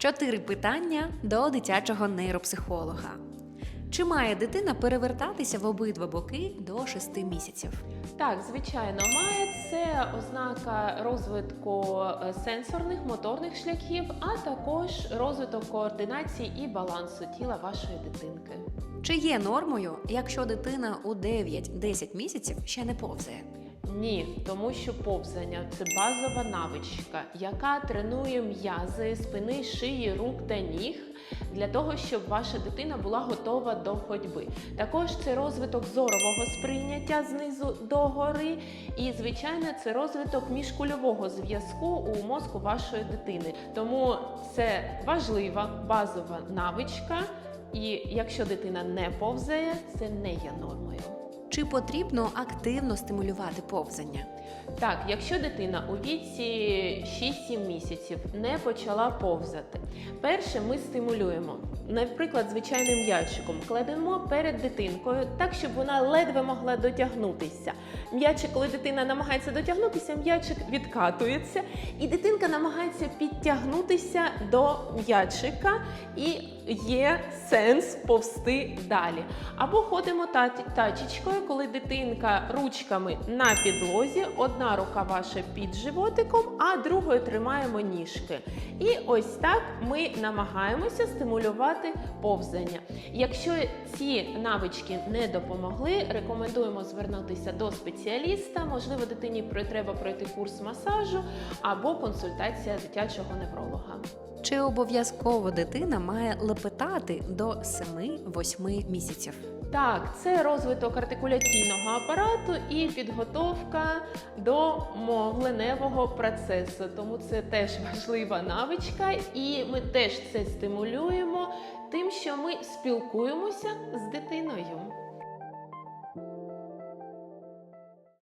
Чотири питання до дитячого нейропсихолога. Чи має дитина перевертатися в обидва боки до 6 місяців? Так, звичайно, має це ознака розвитку е, сенсорних моторних шляхів, а також розвиток координації і балансу тіла вашої дитинки. Чи є нормою, якщо дитина у 9-10 місяців ще не повзає? Ні, тому що повзання це базова навичка, яка тренує м'язи спини, шиї, рук та ніг для того, щоб ваша дитина була готова до ходьби. Також це розвиток зорового сприйняття знизу до гори, і звичайно, це розвиток міжкульового зв'язку у мозку вашої дитини. Тому це важлива базова навичка. І якщо дитина не повзає, це не є нормою. Чи потрібно активно стимулювати повзання? Так, якщо дитина у віці 6-7 місяців не почала повзати, перше ми стимулюємо, наприклад, звичайним м'ячиком кладемо перед дитинкою так, щоб вона ледве могла дотягнутися. М'ячик, коли дитина намагається дотягнутися, м'ячик відкатується, і дитинка намагається підтягнутися до м'ячика, і є сенс повсти далі. Або ходимо тачечкою, коли дитинка ручками на підлозі, одна рука ваша під животиком, а другою тримаємо ніжки. І ось так ми намагаємося стимулювати повзання. Якщо ці навички не допомогли, рекомендуємо звернутися до спеціаліста. Можливо, дитині треба пройти курс масажу або консультація дитячого невролога. Чи обов'язково дитина має лепетати до 7-8 місяців? Так, це розвиток артикуляційного апарату і підготовка до мовленевого процесу. Тому це теж важлива навичка, і ми теж це стимулюємо тим, що ми спілкуємося з дитиною.